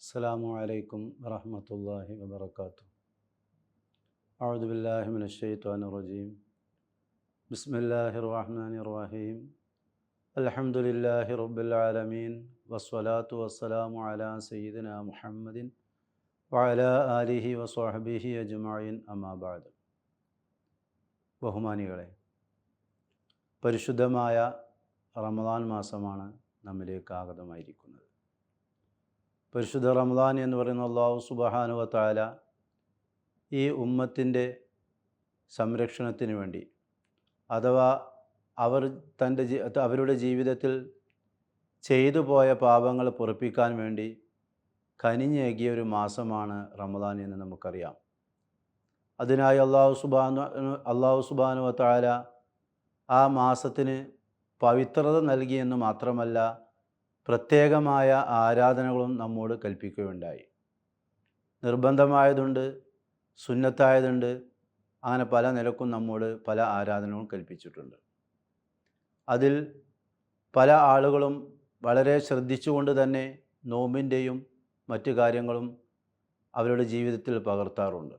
السلام عليكم ورحمة الله وبركاته أعوذ بالله من الشيطان الرجيم بسم الله الرحمن الرحيم الحمد لله رب العالمين والصلاة والسلام على سيدنا محمد وعلى آله وصحبه أجمعين أما بعد ബഹുമാനികളെ പരിശുദ്ധമായ റമദാൻ മാസമാണ് നമ്മിലേക്ക് ആഗതമായിരിക്കുന്നത് പരിശുദ്ധ റമദാൻ എന്ന് പറയുന്ന അള്ളാഹു സുബഹാനുവ താല ഈ ഉമ്മത്തിന്റെ സംരക്ഷണത്തിന് വേണ്ടി അഥവാ അവർ തന്റെ അവരുടെ ജീവിതത്തിൽ ചെയ്തു പോയ പാപങ്ങൾ പൊറപ്പിക്കാൻ വേണ്ടി കനിഞ്ഞേകിയ ഒരു മാസമാണ് റമദാൻ എന്ന് നമുക്കറിയാം. അതിനായി അള്ളാഹു സുബാനു അള്ളാഹു സുബാനുവ താല ആ മാസത്തിന് പവിത്രത നൽകിയെന്ന് മാത്രമല്ല പ്രത്യേകമായ ആരാധനകളും നമ്മോട് കൽപ്പിക്കുകയുണ്ടായി. നിർബന്ധമായതുണ്ട് സുന്നത്തായതുണ്ട് അങ്ങനെ പല നിലക്കും നമ്മോട് പല ആരാധനകളും കൽപ്പിച്ചിട്ടുണ്ട്. അതിൽ പല ആളുകളും വളരെ ശ്രദ്ധിച്ചുകൊണ്ട് തന്നെ നോമ്പിന്റെയും മറ്റു കാര്യങ്ങളും അവരുടെ ജീവിതത്തിൽ പകർത്താറുണ്ട്.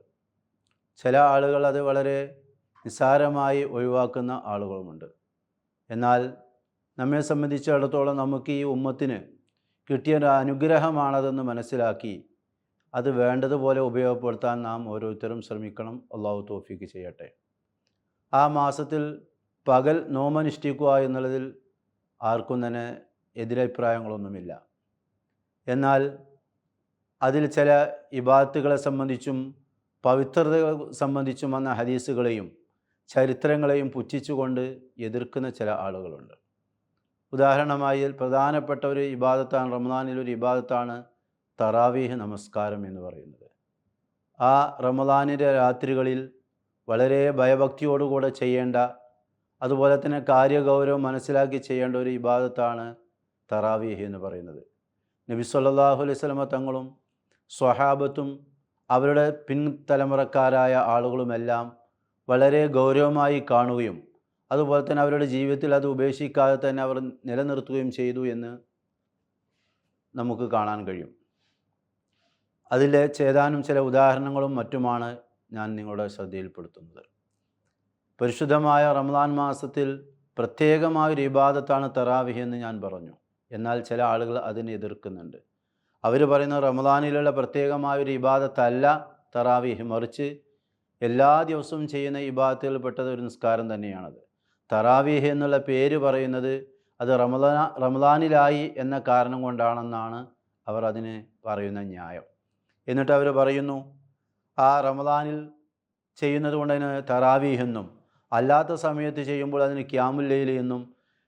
ചില ആളുകൾ അത് വളരെ നിസ്സാരമായി ഒഴിവാക്കുന്ന ആളുകളുമുണ്ട്. എന്നാൽ നമ്മെ സംബന്ധിച്ചിടത്തോളം നമുക്ക് ഈ ഉമ്മത്തിന് കിട്ടിയ ഒരു അനുഗ്രഹമാണതെന്ന് മനസ്സിലാക്കി അത് വേണ്ടതുപോലെ ഉപയോഗപ്പെടുത്താൻ നാം ഓരോരുത്തരും ശ്രമിക്കണം. അള്ളാഹു തോഫിക്ക് ചെയ്യട്ടെ. ആ മാസത്തിൽ പകൽ നോമനുഷ്ഠിക്കുക എന്നുള്ളതിൽ ആർക്കും തന്നെ എതിരഭിപ്രായങ്ങളൊന്നുമില്ല. എന്നാൽ അതിൽ ചില ഇബാത്തുകളെ സംബന്ധിച്ചും പവിത്രതകളെ സംബന്ധിച്ചും വന്ന ഹദീസുകളെയും ചരിത്രങ്ങളെയും പുച്ഛിച്ചുകൊണ്ട് എതിർക്കുന്ന ചില ആളുകളുണ്ട്. ഉദാഹരണമായി പ്രധാനപ്പെട്ട ഒരു ഇബാദത്താണ് റമദാനിൽ ഒരു ഇബാദത്താണ് തറാവീഹ് നമസ്കാരം എന്ന് പറയുന്നത്. ആ റമദാനിന്റെ രാത്രികളിൽ വളരെ ഭയഭക്തിയോടുകൂടെ ചെയ്യേണ്ട അതുപോലെ തന്നെ കാര്യഗൗരവം മനസ്സിലാക്കി ചെയ്യേണ്ട ഒരു ഇബാദത്താണ് തറാവീഹ് എന്ന് പറയുന്നത്. നബി സല്ലാഹു സ്വലമ തങ്ങളും സ്വഹാബത്തും അവരുടെ പിൻതലമുറക്കാരായ ആളുകളുമെല്ലാം വളരെ ഗൗരവമായി കാണുകയും അതുപോലെ തന്നെ അവരുടെ ജീവിതത്തിൽ അത് ഉപേക്ഷിക്കാതെ തന്നെ അവർ നിലനിർത്തുകയും ചെയ്തു എന്ന് നമുക്ക് കാണാൻ കഴിയും. അതിലെ ചേതാനും ചില ഉദാഹരണങ്ങളും മറ്റുമാണ് ഞാൻ നിങ്ങളുടെ ശ്രദ്ധയിൽപ്പെടുത്തുന്നത്. പരിശുദ്ധമായ റമദാൻ മാസത്തിൽ പ്രത്യേകമായ ഒരു ഇബാദത്താണ് തറാവിഹ് എന്ന് ഞാൻ പറഞ്ഞു. എന്നാൽ ചില ആളുകൾ അതിനെ എതിർക്കുന്നുണ്ട്. അവർ പറയുന്ന റമദാനിലുള്ള പ്രത്യേകമായ ഒരു ഇബാദത്തല്ല തറാവിഹ്. മറിച്ച് എല്ലാ ദിവസവും ചെയ്യുന്ന ഇബാദത്തുകളിൽപ്പെട്ടത് ഒരു നിസ്കാരം തന്നെയാണത്. തറാവീഹ് എന്നുള്ള പേര് പറയുന്നത് അത് റമദാന റമദാനിലായി എന്ന കാരണം കൊണ്ടാണെന്നാണ് അവർ അതിന് പറയുന്ന ന്യായം. എന്നിട്ട് അവർ പറയുന്നു ആ റമദാനിൽ ചെയ്യുന്നത് കൊണ്ട് അതിന് തറാവീഹ് എന്നും അല്ലാത്ത സമയത്ത് ചെയ്യുമ്പോൾ അതിന് ക്യാമുല്ലയിൽ എന്നും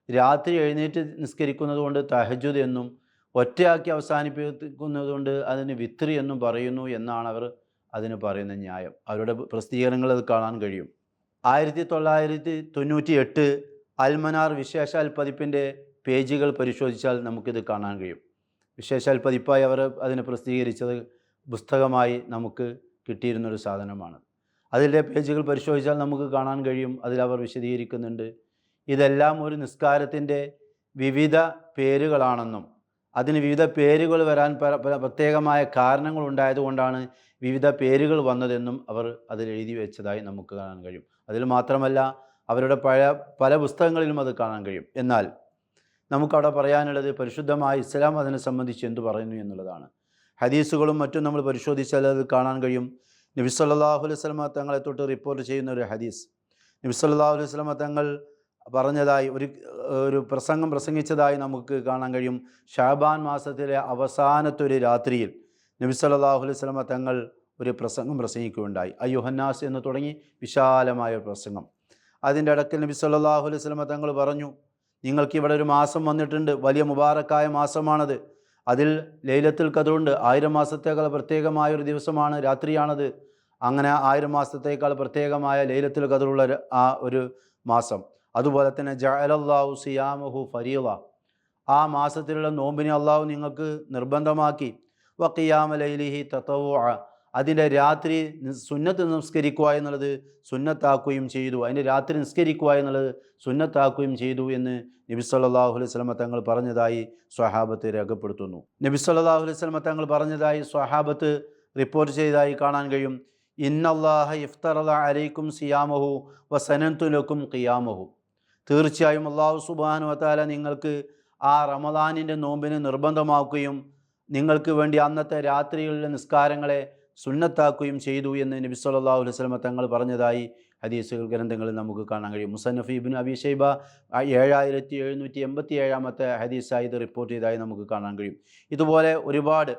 രാത്രി എഴുന്നേറ്റ് നിസ്കരിക്കുന്നത് കൊണ്ട് തഹജുദ് എന്നും ഒറ്റയാക്കി അവസാനിപ്പിക്കുന്നത് കൊണ്ട് അതിന് വിത്രി എന്നും പറയുന്നു എന്നാണ് അവർ അതിന് പറയുന്ന ന്യായം. അവരുടെ പ്രസിദ്ധീകരണങ്ങൾ അത് കാണാൻ കഴിയും. ആയിരത്തി തൊള്ളായിരത്തി തൊണ്ണൂറ്റി എട്ട് അൽമനാർ വിശേഷാൽ പതിപ്പിന്റെ പേജുകൾ പരിശോധിച്ചാൽ നമുക്കിത് കാണാൻ കഴിയും. വിശേഷാൽ പതിപ്പായി അവർ അതിനെ പ്രസിദ്ധീകരിച്ചത് പുസ്തകമായി നമുക്ക് കിട്ടിയിരുന്നൊരു സാധനമാണ്. അതിന്റെ പേജുകൾ പരിശോധിച്ചാൽ നമുക്ക് കാണാൻ കഴിയും അതിൽ അവർ വിശദീകരിക്കുന്നുണ്ട്. ഇതെല്ലാം ഒരു നിസ്കാരത്തിന്റെ വിവിധ പേരുകളാണെന്നും അതിന് വിവിധ പേരുകൾ വരാൻ പ്രത്യേകമായ കാരണങ്ങൾ ഉണ്ടായതുകൊണ്ടാണ് വിവിധ പേരുകൾ വന്നതെന്നും അവർ അതിൽ എഴുതി വെച്ചതായി നമുക്ക് കാണാൻ കഴിയും. അതിൽ മാത്രമല്ല അവരുടെ പഴയ പല പുസ്തകങ്ങളിലും അത് കാണാൻ കഴിയും. എന്നാൽ നമുക്കവിടെ പറയാനുള്ളത് പരിശുദ്ധമായ ഇസ്ലാം അതിനെ സംബന്ധിച്ച് എന്തു പറയുന്നു എന്നുള്ളതാണ്. ഹദീസുകളും മറ്റും നമ്മൾ പരിശോധിച്ചാൽ അത് കാണാൻ കഴിയും. നബിസ്വല്ലാഹു അലൈഹി സ്വലമ തങ്ങളെ തൊട്ട് റിപ്പോർട്ട് ചെയ്യുന്ന ഒരു ഹദീസ്. നബിസ്വല്ലാഹു അലൈഹി സ്വലമ തങ്ങൾ പറഞ്ഞതായി ഒരു ഒരു പ്രസംഗം പ്രസംഗിച്ചതായി നമുക്ക് കാണാൻ കഴിയും. ഷാബാൻ മാസത്തിലെ അവസാനത്തെ ഒരു രാത്രിയിൽ നബിസ്വല്ലാഹു അലൈഹി സ്വലമ തങ്ങൾ ഒരു പ്രസംഗം പ്രസംഗിക്കുകയുണ്ടായി. അയ്യുഹന്നാസ് എന്ന് തുടങ്ങി വിശാലമായ പ്രസംഗം. അതിന്റെ ഇടയ്ക്ക് നബി സല്ലാഹു അലൈഹി സ്വലമ തങ്ങൾ പറഞ്ഞു നിങ്ങൾക്ക് ഇവിടെ ഒരു മാസം വന്നിട്ടുണ്ട്. വലിയ മുബാറക്കായ മാസമാണത്. അതിൽ ലൈലത്തിൽ കഥുണ്ട് ആയിരം മാസത്തേക്കാൾ പ്രത്യേകമായ ഒരു ദിവസമാണ് രാത്രിയാണത്. അങ്ങനെ ആയിരം മാസത്തേക്കാൾ പ്രത്യേകമായ ലൈലത്തിൽ കഥുള്ള ആ ഒരു മാസം. അതുപോലെ തന്നെ ജഅലല്ലാഹു സിയാമഹു ഫരീള. ആ മാസത്തിലുള്ള നോമ്പിനെ അള്ളാഹു നിങ്ങൾക്ക് നിർബന്ധമാക്കി. വക്കിയാമ ലൈലിഹി തത്തവ അതിന്റെ രാത്രി സുന്നത്ത് നിസ്കരിക്കുക എന്നുള്ളത് സുന്നത്താക്കുകയും ചെയ്തു. അതിന്റെ രാത്രി നിസ്കരിക്കുക എന്നുള്ളത് സുന്നത്താക്കുകയും ചെയ്തു എന്ന് നബി സല്ലല്ലാഹു അലൈഹി വസല്ലമ തങ്ങൾ പറഞ്ഞതായി സ്വഹാബത്ത് രേഖപ്പെടുത്തുന്നു. നബി സല്ലല്ലാഹു അലൈഹി വസല്ലമ തങ്ങൾ പറഞ്ഞതായി സ്വഹാബത്ത് റിപ്പോർട്ട് ചെയ്തതായി കാണാൻ കഴിയും. ഇന്നല്ലാഹ ഇഫ്തറല അലൈക്കും സിയാമഹു വസനന്തുലക്കും ഖിയാമഹു. തീർച്ചയായും അള്ളാഹു സുബാനു വത്താല നിങ്ങൾക്ക് ആ റമദാനിന്റെ നോമ്പിനെ നിർബന്ധമാക്കുകയും നിങ്ങൾക്ക് വേണ്ടി അന്നത്തെ രാത്രികളിലെ നിസ്കാരങ്ങളെ സുന്നത്താക്കുകയും ചെയ്തു എന്ന് നബി സല്ലല്ലാഹു അലൈഹി വസല്ലമ തങ്ങൾ പറഞ്ഞതായി ഹദീസുകൾ ഗ്രന്ഥങ്ങളിൽ നമുക്ക് കാണാൻ കഴിയും. മുസന്നഫ് ഇബിൻ അബി ഷൈബ ഏഴായിരത്തി എഴുന്നൂറ്റി എൺപത്തി ഏഴാമത്തെ ഹദീസായി ഇത് റിപ്പോർട്ട് ചെയ്തതായി നമുക്ക് കാണാൻ കഴിയും. ഇതുപോലെ ഒരുപാട്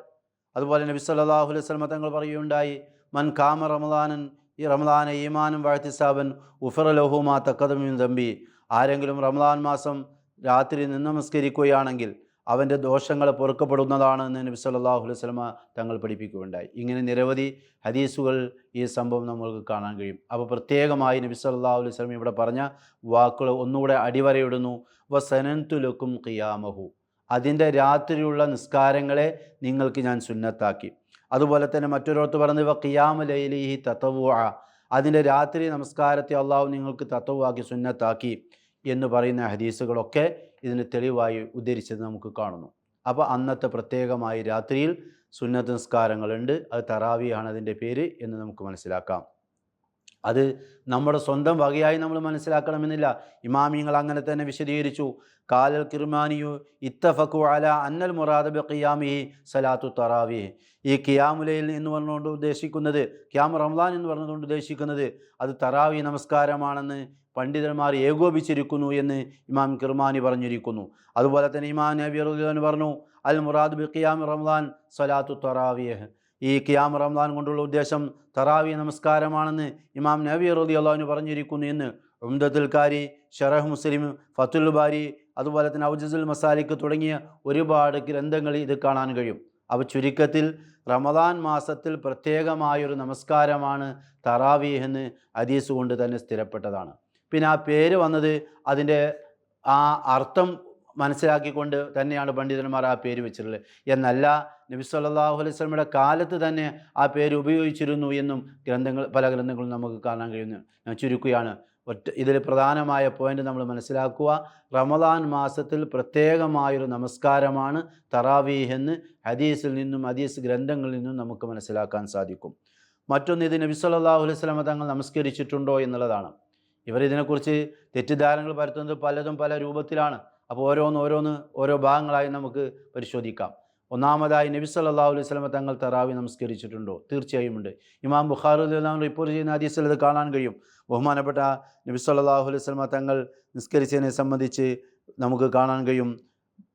അതുപോലെ നബി സല്ലാഹു അലൈഹി വസല്ലമ തങ്ങൾ പറയുകയുണ്ടായി മൻ കാമ റമദാനൻ ഈ റമദാന ഈമാനും വാഴ്ത്തിസാബൻ ഉഫർ ലഹുമാ തക്കതമിയും തമ്പി ആരെങ്കിലും റമദാൻ മാസം രാത്രി നിന്ന് നമസ്കരിക്കുകയാണെങ്കിൽ അവന്റെ ദോഷങ്ങൾ പൊറുക്കപ്പെടുന്നതാണെന്ന് നബി സല്ലാഹു അലൈഹി വസല്ലമ തങ്ങൾ പഠിപ്പിക്കുകയുണ്ടായി. ഇങ്ങനെ നിരവധി ഹദീസുകൾ ഈ സംഭവം നമ്മൾക്ക് കാണാൻ കഴിയും. അപ്പോൾ പ്രത്യേകമായി നബി സല്ലല്ലാഹു അലൈഹി വസല്ലം ഇവിടെ പറഞ്ഞ വാക്കുകൾ ഒന്നുകൂടെ അടിവരയിടുന്നു. വസനന്തുലക്കും ഖിയാമഹു. അതിന്റെ രാത്രിയുള്ള നിസ്കാരങ്ങളെ നിങ്ങൾക്ക് ഞാൻ സുന്നത്താക്കി. അതുപോലെ തന്നെ മറ്റൊരിടത്ത് ഇവ ഖിയാമ ലൈലിഹി തത്തവുഅ അതിന്റെ രാത്രി നമസ്കാരത്തെ അള്ളാഹു നിങ്ങൾക്ക് തത്വമാക്കി സുന്നത്താക്കി എന്ന് പറയുന്ന ഹദീസുകളൊക്കെ ഇതിന് തെളിവായി ഉദ്ധരിച്ചത് നമുക്ക് കാണുന്നു. അപ്പോൾ അന്നത്തെ പ്രത്യേകമായി രാത്രിയിൽ സുന്നത്ത് നിസ്കാരങ്ങളുണ്ട്. അത് തറാവിയാണ് അതിന്റെ പേര് എന്ന് നമുക്ക് മനസ്സിലാക്കാം. അത് നമ്മുടെ സ്വന്തം വകയായി നമ്മൾ മനസ്സിലാക്കണമെന്നില്ല. ഇമാമിങ്ങൾ അങ്ങനെ തന്നെ വിശദീകരിച്ചു. കാലൽ കിർമാനിയു ഇത്തഫക്കു അല അന്നൽ മുറാദബ് ബിയാമി സലാത്തു തറാവി ഈ ഖിയാമുലയിൽ എന്ന് പറഞ്ഞുകൊണ്ട് ഉദ്ദേശിക്കുന്നത് ഖിയാം റംലാൻ എന്ന് പറഞ്ഞുകൊണ്ട് ഉദ്ദേശിക്കുന്നത് അത് തറാവി നമസ്കാരമാണെന്ന് പണ്ഡിതന്മാർ ഏകോപിച്ചിരിക്കുന്നു എന്ന് ഇമാം കിർമാനി പറഞ്ഞിരിക്കുന്നു. അതുപോലെ തന്നെ ഇമാം നബി റുദ്ദീൻ പറഞ്ഞു അൽ മുറാദ് ബി ഖിയാം റംദാൻ സലാത്തു തറാവിയഹ് ഈ ഖിയാം റംദാൻ കൊണ്ടുള്ള ഉദ്ദേശം തറാവി നമസ്കാരമാണെന്ന് ഇമാം നബി റലി അള്ളാഹുവിന് പറഞ്ഞിരിക്കുന്നു എന്ന് ഉംദത്തുൽക്കാരി ഷറഹ് മുസ്ലിം ഫത്തുൽ ബാരി അതുപോലെ തന്നെ ഔജസുൽ മസാലിക്ക് തുടങ്ങിയ ഒരുപാട് ഗ്രന്ഥങ്ങൾ ഇത് കാണാൻ കഴിയും. അപ്പോൾ ചുരുക്കത്തിൽ റമദാൻ മാസത്തിൽ പ്രത്യേകമായൊരു നമസ്കാരമാണ് തറാവീഹ് എന്ന് അദീസ് കൊണ്ട് തന്നെ സ്ഥിരപ്പെട്ടതാണ്. പിന്നെ ആ പേര് വന്നത് അതിന്റെ ആ അർത്ഥം മനസ്സിലാക്കിക്കൊണ്ട് തന്നെയാണ് പണ്ഡിതന്മാർ ആ പേര് വെച്ചിട്ടുള്ളത്. എന്നല്ല നബി സല്ലല്ലാഹു അലൈഹി വസല്ലമയുടെ കാലത്ത് തന്നെ ആ പേര് ഉപയോഗിച്ചിരുന്നു എന്നും ഗ്രന്ഥങ്ങൾ പല ഗ്രന്ഥങ്ങളും നമുക്ക് കാണാൻ കഴിയുന്നു. ഞാൻ ചുരുക്കുകയാണ്. ഒറ്റ ഇതിൽ പ്രധാനമായ പോയിന്റ് നമ്മൾ മനസ്സിലാക്കുക. റമദാൻ മാസത്തിൽ പ്രത്യേകമായൊരു നമസ്കാരമാണ് തറാവീഹ് എന്ന് ഹദീസിൽ നിന്നും ഹദീസ് ഗ്രന്ഥങ്ങളിൽ നിന്നും നമുക്ക് മനസ്സിലാക്കാൻ സാധിക്കും. മറ്റൊന്ന് ഇത് നബി സല്ലല്ലാഹു അലൈഹി വസല്ലമ തങ്ങൾ നമസ്കരിച്ചിട്ടുണ്ടോ എന്നുള്ളതാണ്. ഇവർ ഇതിനെക്കുറിച്ച് തെറ്റിദ്ധാരണകൾ പരത്തുന്നത് പലതും പല രൂപത്തിലാണ്. അപ്പോൾ ഓരോന്ന് ഓരോന്ന് ഓരോ ഭാഗങ്ങളായി നമുക്ക് പരിശോധിക്കാം. ഒന്നാമതായി നബി സല്ലല്ലാഹു അലൈഹി സ്വലമ തങ്ങൾ തറാവി നമസ്കരിച്ചിട്ടുണ്ടോ? തീർച്ചയായും ഉണ്ട്. ഇമാം ബുഖാർ റിപ്പോർട്ട് ചെയ്യുന്ന ഹദീസിൽ അത് കാണാൻ കഴിയും. ബഹുമാനപ്പെട്ട നബി സല്ലാഹു അലൈഹി സ്വലമ തങ്ങൾ നിസ്കരിച്ചതിനെ സംബന്ധിച്ച് നമുക്ക് കാണാൻ കഴിയും.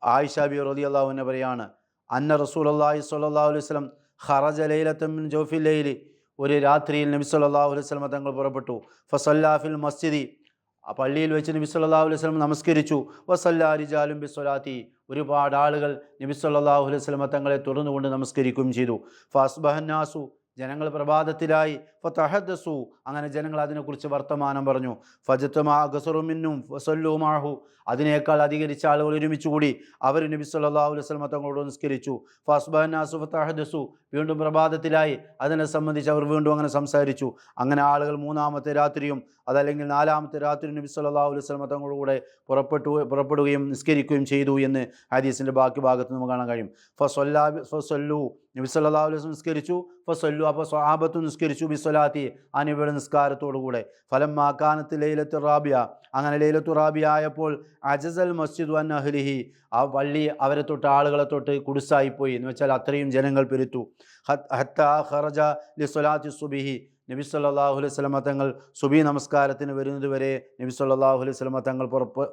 ആയിഷ ബി റളിയല്ലാഹു അൻഹ പറയാണ് അന്ന റസൂൽ അള്ളാഹി സ്വല്ലല്ലാഹു അലൈഹി സ്വലം ഖറജ ലൈലത്തമ്മിൻ ജോഫി ലൈലി. ഒരു രാത്രിയിൽ നബി സല്ലല്ലാഹു അലൈഹി വസല്ലമ തങ്ങൾ പുറപ്പെട്ടു. ഫസല്ലാഫിൽ മസ്ജിദി. ആ പള്ളിയിൽ വെച്ച് നബി സല്ലല്ലാഹു അലൈഹി വസല്ലം നമസ്കരിച്ചു. വസല്ലാ റിജാലും ബിസ്വലാത്തി ഒരുപാട് ആളുകൾ നബി സല്ലല്ലാഹു അലൈഹി വസല്ലമ തങ്ങളെ തുടർന്നുകൊണ്ട് നമസ്കരിക്കുകയും ചെയ്തു. ഫസ്ബഹന്നാസു. ജനങ്ങൾ പ്രഭാതത്തിലായി. ഫതഹദ്സു. അങ്ങനെ ജനങ്ങൾ അതിനെക്കുറിച്ച് വർത്തമാനം പറഞ്ഞു. ഫജത്തുമാ ഗസറുമിന്നും ഫസല്ലുമാഹു അതിനേക്കാൾ അധികരിച്ച ആളുകൾ ഒരുമിച്ചുകൂടി അവർ നബി സല്ലല്ലാഹു അലൈഹി വസല്ലമ തങ്ങളോട് നിസ്കരിച്ചു. ഫാസ്ബഹന്നാസു ഫതഹദ്സു. വീണ്ടും പ്രഭാതത്തിലായി. അതിനെ സംബന്ധിച്ച് അവർ വീണ്ടും അങ്ങനെ സംസാരിച്ചു. അങ്ങനെ ആളുകൾ മൂന്നാമത്തെ രാത്രിയും അതല്ലെങ്കിൽ നാലാമത്തെ രാത്രി നബി സല്ലല്ലാഹു അലൈഹി വസല്ലമ തങ്ങളുടെ പുറപ്പെട്ടു പുറപ്പെടുകയും നിസ്കരിക്കുകയും ചെയ്തു എന്ന് ഹദീസിന്റെ ബാക്കി ഭാഗത്ത് നമുക്ക് കാണാൻ കഴിയും. ഫസൊല്ലാ ഫസൊല്ലു. നബി സല്ലല്ലാഹു അലൈഹി വസല്ലം നിസ്കരിച്ചു. ഫസൊല്ലു അപ്പോൾ സ്വഹാബത്തും നിസ്കരിച്ചു. ബിസ്വലാത്തി ആ നബിയുടെ നിസ്കാരത്തോടു കൂടെ ഫലം മാക്കാനത്ത് ലൈലത്തു റാബിയ. അങ്ങനെ ലൈലത്തു റാബിയ ആയപ്പോൾ അജസൽ മസ്ജിദ് വൻ അഹ്ലിഹി. ആ പള്ളി അവരെ തൊട്ട് ആളുകളെ തൊട്ട് കുടിസായിപ്പോയി എന്ന് വെച്ചാൽ അത്രയും ജനങ്ങൾ പെരുത്തു. ഹത്ത ഖറജ ലി സ്വലാത്തി സുബിഹി. നബി സല്ലാഹു അലൈഹി സ്വലമ തങ്ങൾ സുബി നമസ്കാരത്തിന് വരുന്നതുവരെ നബി സല്ലാഹു അലൈഹി സ്വലമ തങ്ങൾ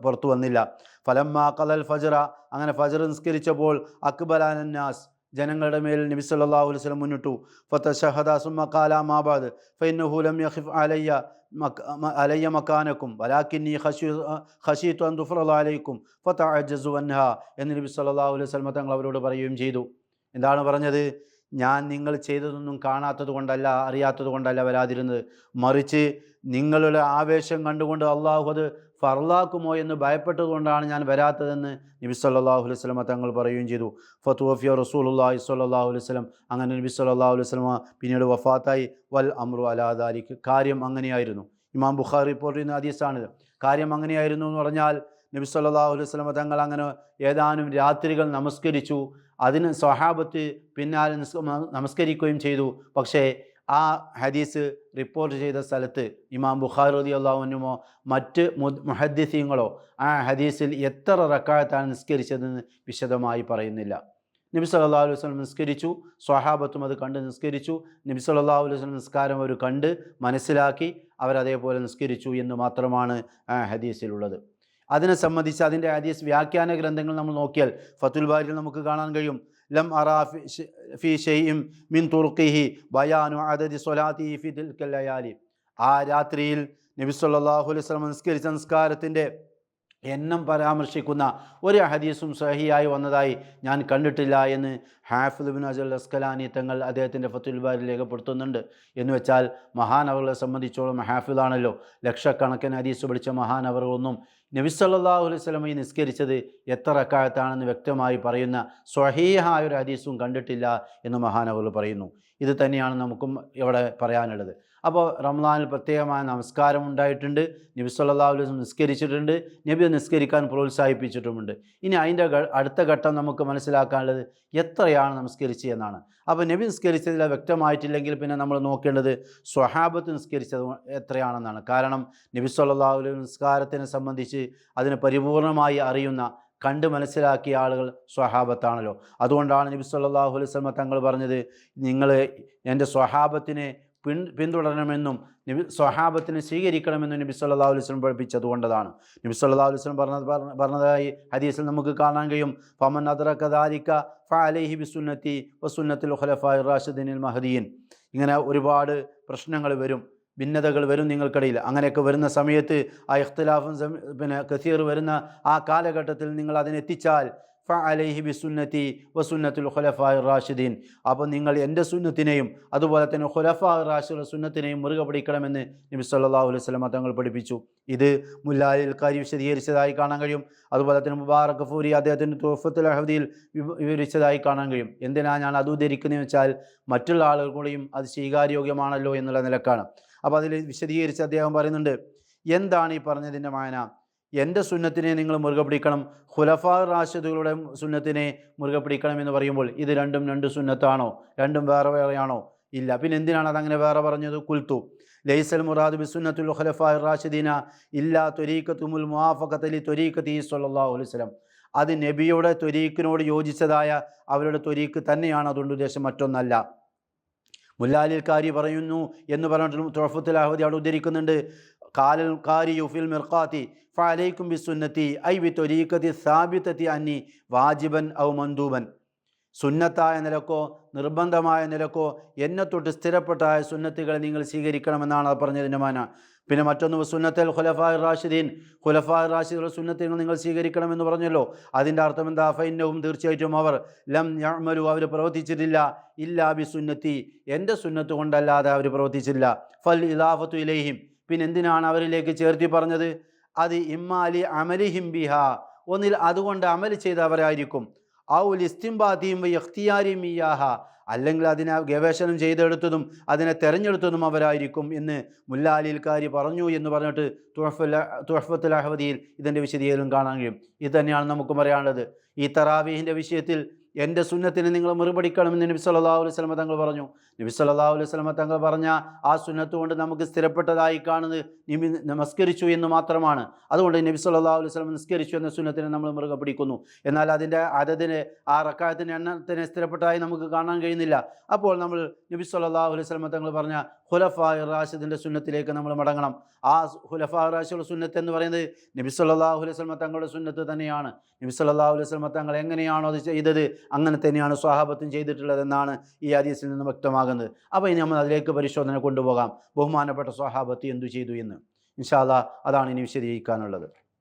പുറത്തു വന്നില്ല. ഫലം മാ കലൽ ഫജറ. അങ്ങനെ ഫജർ നിസ്കരിച്ചപ്പോൾ അക്ബലാനന്നാസ് ജനങ്ങളുടെ മേൽ നബി സല്ലല്ലാഹു അലൈഹി വസല്ലം മുന്നിട്ടു. ഫതശഹദ സുമ ഖാല മാബാദ് ഫഇന്നഹു ലം യഖിഫ് അലയ്യ അലയ്യ മക്കാനക്കും വലാക്കിന്നി ഖശി ഖശീതു അൻ തുഫറല അലൈക്കും. ഫതഅജസു അൻഹ എന്ന് നബി സല്ലല്ലാഹു അലൈഹി വസല്ലം തങ്ങൾ അവരോട് പറയുകയും ചെയ്തു. എന്താണ് പറഞ്ഞത്? ഞാൻ നിങ്ങൾ ചെയ്തതൊന്നും കാണാത്തത് കൊണ്ടല്ല അറിയാത്തത് കൊണ്ടല്ല വരാതിരുന്നത്. മറിച്ച് നിങ്ങളുടെ ആവേശം കണ്ടുകൊണ്ട് അള്ളാഹു അത് ഫർലാക്കുമോ എന്ന് ഭയപ്പെട്ടതുകൊണ്ടാണ് ഞാൻ വരാത്തതെന്ന് നബി സല്ലാഹു അലൈഹി വസല്ലമ തങ്ങൾ പറയുകയും ചെയ്തു. ഫത്തുവഫിയ റസൂലുള്ളാഹി സ്വല്ലല്ലാഹു അലൈഹി വസല്ലം. അങ്ങനെ നബി സല്ലല്ലാഹു അലൈഹി വസല്ലമ പിന്നീട് വഫാത്തായി. വൽ അമ്രു അലാദാലിക്ക് കാര്യം അങ്ങനെയായിരുന്നു. ഇമാം ബുഖാർ റിപ്പോർട്ട് ചെയ്യുന്ന ഹദീസാണിത്. കാര്യം അങ്ങനെയായിരുന്നു എന്ന് പറഞ്ഞാൽ നബി സല്ലാഹു അലൈഹി വസല്ലമ തങ്ങൾ അങ്ങനെ ഏതാനും രാത്രികൾ നമസ്കരിച്ചു. അതിന് സ്വഹാബത്ത് പിന്നാലെ നമസ്കരിക്കുകയും ചെയ്തു. പക്ഷേ ആ ഹദീസ് റിപ്പോർട്ട് ചെയ്ത സ്ഥലത്ത് ഇമാം ബുഖാർ റതി അള്ളാഹുനുമോ മറ്റ് മുഹദ്ദിസീങ്ങളോ ആ ഹദീസിൽ എത്ര റക്കായത്താണ് നിസ്കരിച്ചതെന്ന് വിശദമായി പറയുന്നില്ല. നബി സല്ലല്ലാഹു അലൈഹി വസല്ലം നിസ്കരിച്ചു സ്വഹാബത്തും അത് കണ്ട് നിസ്കരിച്ചു. നബി സല്ലല്ലാഹു അലൈഹി വസല്ലം നിസ്കാരം അവർ കണ്ട് മനസ്സിലാക്കി അവരതേപോലെ നിസ്കരിച്ചു എന്ന് മാത്രമാണ് ആ ഹദീസിലുള്ളത്. അതിനെ സംബന്ധിച്ച് അതിന്റെ ഹദീസ് വ്യാഖ്യാന ഗ്രന്ഥങ്ങൾ നമ്മൾ നോക്കിയാൽ ഫത്തുൽ ബാരിൽ നമുക്ക് കാണാൻ കഴിയും. ലം അറാ ഫി شيء من മിൻ തുർക്കിഹി ബയാനു അദദി تلك ഫി തിൽക്കൽ ലയാലി ആ രാത്രിയിൽ നബി സല്ലല്ലാഹു അലൈഹി വസല്ലം നിസ്കരിച്ച നിസ്കാരത്തിന്റെ എണ്ണം പരാമർശിക്കുന്ന ഒരു ഹദീസും സഹിയായി വന്നതായി ഞാൻ കണ്ടിട്ടില്ല എന്ന് ഹാഫിദ് ബിൻ അജൽ അസ്കലാനി തങ്ങൾ അദ്ദേഹത്തിന്റെ ഫത്തുൽബാരിൽ രേഖപ്പെടുത്തുന്നുണ്ട്. എന്ന് വെച്ചാൽ മഹാനവറുകളെ സംബന്ധിച്ചോളം ഹാഫിദാണല്ലോ. ലക്ഷക്കണക്കിന് ഹദീസ് പഠിച്ച മഹാനവറുകളൊന്നും നബി സല്ലല്ലാഹു അലൈഹി ഈ നിസ്കരിച്ചത് എത്ര അക്കാലത്താണെന്ന് വ്യക്തമായി പറയുന്ന സ്വഹീഹായ ഒരു ഹദീസും കണ്ടിട്ടില്ല എന്ന് മഹാനവറുകൾ പറയുന്നു. ഇത് തന്നെയാണ് നമുക്കും ഇവിടെ പറയാനുള്ളത്. അപ്പോൾ റംലാനിൽ പ്രത്യേകമായ നമസ്കാരം ഉണ്ടായിട്ടുണ്ട്. നബി സല്ലല്ലാഹു അലൈഹി നിസ്കരിച്ചിട്ടുണ്ട്. നബി നിസ്കരിക്കാൻ പ്രോത്സാഹിപ്പിച്ചിട്ടുമുണ്ട്. ഇനി അതിന്റെ അടുത്ത ഘട്ടം നമുക്ക് മനസ്സിലാക്കാനുള്ളത് എത്രയാണ് നമസ്കരിച്ചത് എന്നാണ് അപ്പോൾ നബി നിസ്കരിച്ചതിൽ വ്യക്തമായിട്ടില്ലെങ്കിൽ പിന്നെ നമ്മൾ നോക്കേണ്ടത് സ്വഹാബത്ത് നിസ്കരിച്ചത് എത്രയാണെന്നാണ്. കാരണം നബി സല്ലല്ലാഹു അലൈഹി നിസ്കാരത്തിനെ സംബന്ധിച്ച് അതിന് പരിപൂർണമായി അറിയുന്ന കണ്ട് മനസ്സിലാക്കിയ ആളുകൾ സ്വഹാബത്താണല്ലോ. അതുകൊണ്ടാണ് നബി സല്ലല്ലാഹു അലൈഹി തങ്ങൾ പറഞ്ഞത് നിങ്ങൾ എന്റെ സ്വഹാബത്തിനെ പിൻ പിന്തുടരണമെന്നും നബി സ്വഹാബത്തിനെ സ്വീകരിക്കണമെന്നും നബി സല്ലാ അലൈഹി വസല്ലം പഠിപ്പിച്ചത് കൊണ്ടതാണ്. നബി സല്ലാ അലൈഹി വസല്ലം പറഞ്ഞത് പറഞ്ഞ- പറഞ്ഞതായി ഹദീസിൽ നമുക്ക് കാണാൻ കഴിയും. ഫമൻ അദ്റക ദാലിക ഫഅലൈഹി ബിസുന്നത്തി വസുന്നത്തിൽ ഖുലഫാഇ റാഷിദീനിൽ മഹദീൻ. ഇങ്ങനെ ഒരുപാട് പ്രശ്നങ്ങൾ വരും ഭിന്നതകൾ വരും നിങ്ങൾക്കിടയിൽ. അങ്ങനെയൊക്കെ വരുന്ന സമയത്ത് ആ ഇഖ്തിലാഫും പിന്നെ കസീർ വരുന്ന ആ കാലഘട്ടത്തിൽ നിങ്ങൾ അതിനെത്തിച്ചാൽ ഫ അലൈഹി ബിസുന്നത്തി വസുന്നത്തുൽ ഖുലഫാ റാഷിദീൻ. അപ്പോൾ നിങ്ങൾ എന്റെ സുന്നത്തിനെയും അതുപോലെ തന്നെ ഖുലഫാ റാഷിദ് സുന്നത്തിനെയും മുറുകെ പിടിക്കണമെന്ന് നബി സല്ലല്ലാഹു അലൈഹി വസല്ലം തങ്ങൾ പഠിപ്പിച്ചു. ഇത് മുല്ലാലിൽ കാരി വിശദീകരിച്ചതായി കാണാൻ കഴിയും. അതുപോലെ തന്നെ മുബാറക് ഫൂരി അദ്ദേഹത്തിന്റെ തോഫത്തുൽ അഹദിയിൽ വിവരിച്ചതായി കാണാൻ കഴിയും. എന്തിനാണ് ഞാൻ അത് ഉദ്ധരിക്കുന്നതെന്ന് വെച്ചാൽ മറ്റുള്ള ആളുകൾ കൂടിയും അത് സ്വീകാര്യോഗ്യമാണല്ലോ എന്നുള്ള നിലക്കാണ്. അപ്പോൾ അതിൽ വിശദീകരിച്ച് അദ്ദേഹം പറയുന്നുണ്ട് എന്താണ് ഈ പറഞ്ഞതിന്റെ മായന എന്റെ സുന്നത്തിനെ നിങ്ങൾ മുറുകെ പിടിക്കണം. ഖുലഫാ റാഷിദുകളുടെ സുന്നത്തിനെ മുറുകെ പിടിക്കണം എന്ന് പറയുമ്പോൾ ഇത് രണ്ടും രണ്ട് സുന്നത്താണോ? രണ്ടും വേറെ വേറെയാണോ? ഇല്ല. പിന്നെ എന്തിനാണ് അതങ്ങനെ വേറെ പറഞ്ഞത്? കുൽത്തു ലൈസൽ മുറാദ് ബിസുന്നത്തുൽ ഖുലഫാ റാഷിദീന ഇല്ലാ ത്വരീക്കത്തുമുൽ മുഹാഫക്കത്തലി ത്വരീക്കത്തി സല്ലല്ലാഹു അലൈഹി വസല്ലം. അത് നബിയുടെ ത്വരീക്കിനോട് യോജിച്ചതായ അവരുടെ ത്വരീക്ക് തന്നെയാണ്. അതുകൊണ്ട് ഉദ്ദേശം മറ്റൊന്നല്ല. മുല്ലാലിൽ കാരി പറയുന്നു എന്ന് പറഞ്ഞിട്ട് തുഴഫത്തുൽ അഹമ്മദി അവിടെ ഉദ്ധരിക്കുന്നുണ്ട്. കാലൽ കാരി യുഫിൽ മിർഖാത്തി فعليكم ബി أي ഐ ثابتة واجبا അന്നി വാജിബൻ ഔ മന്ദൂബൻ. സുന്നത്തായ നിലക്കോ നിർബന്ധമായ നിലക്കോ എന്നെ തൊട്ട് സ്ഥിരപ്പെട്ടായ സുന്നത്തുകളെ നിങ്ങൾ സ്വീകരിക്കണമെന്നാണ് അത് പറഞ്ഞതിന്റെ മാന പിന്നെ മറ്റൊന്ന് സുന്നത്തൽ ഖുലഫാ റാഷിദീൻ. ഖുലഫാ റാഷിദുള്ള സുന്നത്തുകൾ നിങ്ങൾ സ്വീകരിക്കണമെന്ന് പറഞ്ഞല്ലോ. അതിന്റെ അർത്ഥം എന്താ? ഫൈനവും തീർച്ചയായിട്ടും അവർ ലം യഅ്മലു അവർ പ്രവർത്തിച്ചിട്ടില്ല. ഇല്ലാ ബി സുന്നത്തി എന്റെ സുന്നത്ത് കൊണ്ടല്ലാതെ അവർ പ്രവർത്തിച്ചില്ല ഫൽ ഇലാഫത്തു ഇലൈഹിം. പിന്നെ എന്തിനാണ് അവരിലേക്ക് ചേർത്തി പറഞ്ഞത്? അത് ഇമ്മാലി അമലി ഹിംബിഹ ഒന്നിൽ അതുകൊണ്ട് അമൽ ചെയ്തവരായിരിക്കും. ഔ ഇസ്തിംബാദിയും യഖ്തിയാരിയും ഇയാഹ അല്ലെങ്കിൽ അതിനെ ഗവേഷണം ചെയ്തെടുത്തതും അതിനെ തെരഞ്ഞെടുത്തതും അവരായിരിക്കും എന്ന് മുല്ലാലിൽക്കാരി പറഞ്ഞു എന്ന് പറഞ്ഞിട്ട് തുഹഫുൽ തുഹഫത്തുൽ അഹവദിയിൽ ഇതിന്റെ വിശദീകരണം കാണാൻ കഴിയും. ഇത് തന്നെയാണ് നമുക്ക് പറയാനുള്ളത്. ഈ തറാവീഹിന്റെ വിഷയത്തിൽ എന്റെ സുന്നത്തിന് നിങ്ങൾ മറുപടിക്കണമെന്ന് നബി സല്ലല്ലാഹു അലൈഹി തങ്ങൾ പറഞ്ഞു. നബി സല്ലല്ലാഹു അലൈഹി തങ്ങൾ പറഞ്ഞ ആ സുന്നത്ത് കൊണ്ട് നമുക്ക് സ്ഥിരപ്പെട്ടതായി കാണുന്നത് നിമി നമസ്കരിച്ചു എന്ന് മാത്രമാണ്. അതുകൊണ്ട് നബി സല്ലല്ലാഹു അലൈഹി വസല്ലം നിസ്കരിച്ചു എന്ന സുന്നത്തിനെ നമ്മൾ മുറുകെ പിടിക്കുന്നു. എന്നാൽ അതിന്റെ അതതിന് ആ റക്കായത്തിന്റെ എണ്ണത്തിനെ സ്ഥിരപ്പെട്ടതായി നമുക്ക് കാണാൻ കഴിയുന്നില്ല. അപ്പോൾ നമ്മൾ നബി സല്ലല്ലാഹു അലൈഹി തങ്ങൾ പറഞ്ഞ ഖുലഫാ റാഷിദിന്റെ സുന്നത്തിലേക്ക് നമ്മൾ മടങ്ങണം. ആ ഖുലഫാ റാഷിയുടെ സുന്നത്ത് എന്ന് പറയുന്നത് നബി സല്ലല്ലാഹു അലൈഹി വസല്ലമ തങ്ങളുടെ സുന്നത്ത് തന്നെയാണ്. നബി സല്ലല്ലാഹു അലൈഹി വസല്ലമ തങ്ങൾ എങ്ങനെയാണോ അത് ചെയ്തത് അങ്ങനെ തന്നെയാണ് സ്വഹാബത്തും ചെയ്തിട്ടുള്ളതെന്നാണ് ഈ ഹദീസിൽ നിന്ന് വ്യക്തമാകുന്നത്. അപ്പോൾ ഇനി നമ്മൾ അതിലേക്ക് പരിശോധന കൊണ്ടുപോകാം. ബഹുമാനപ്പെട്ട സ്വഹാബത്ത് എന്തു ചെയ്തു എന്ന്. ഇൻഷാല്ല അതാണ് ഇനി വിശദീകരിക്കാനുള്ളത്.